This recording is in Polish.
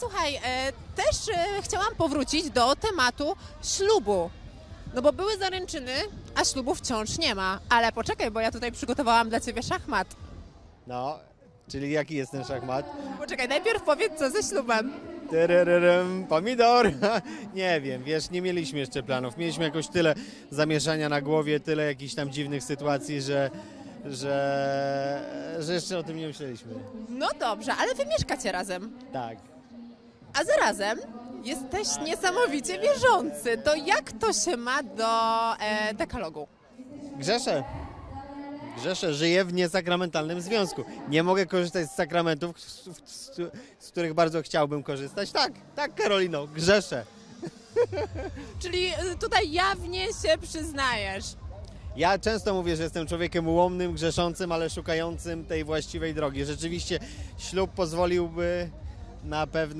słuchaj, e, też e, chciałam powrócić do tematu ślubu. No bo były zaręczyny, a ślubu wciąż nie ma. Ale poczekaj, bo ja tutaj przygotowałam dla ciebie szachmat. No, czyli jaki jest ten szachmat? Poczekaj, najpierw powiedz co ze ślubem. Pomidor! Nie wiem, wiesz, nie mieliśmy jeszcze planów. Mieliśmy jakoś tyle zamieszania na głowie, tyle jakichś tam dziwnych sytuacji, że, że, że jeszcze o tym nie myśleliśmy. No dobrze, ale wy mieszkacie razem. Tak. A zarazem jesteś niesamowicie wierzący. To jak to się ma do e, dekalogu? Grzeszę. Grzeszę, żyję w niesakramentalnym związku. Nie mogę korzystać z sakramentów, z, z, z których bardzo chciałbym korzystać. Tak, tak, Karolino, grzeszę. Czyli e, tutaj jawnie się przyznajesz. Ja często mówię, że jestem człowiekiem ułomnym, grzeszącym, ale szukającym tej właściwej drogi. Rzeczywiście ślub pozwoliłby na pewne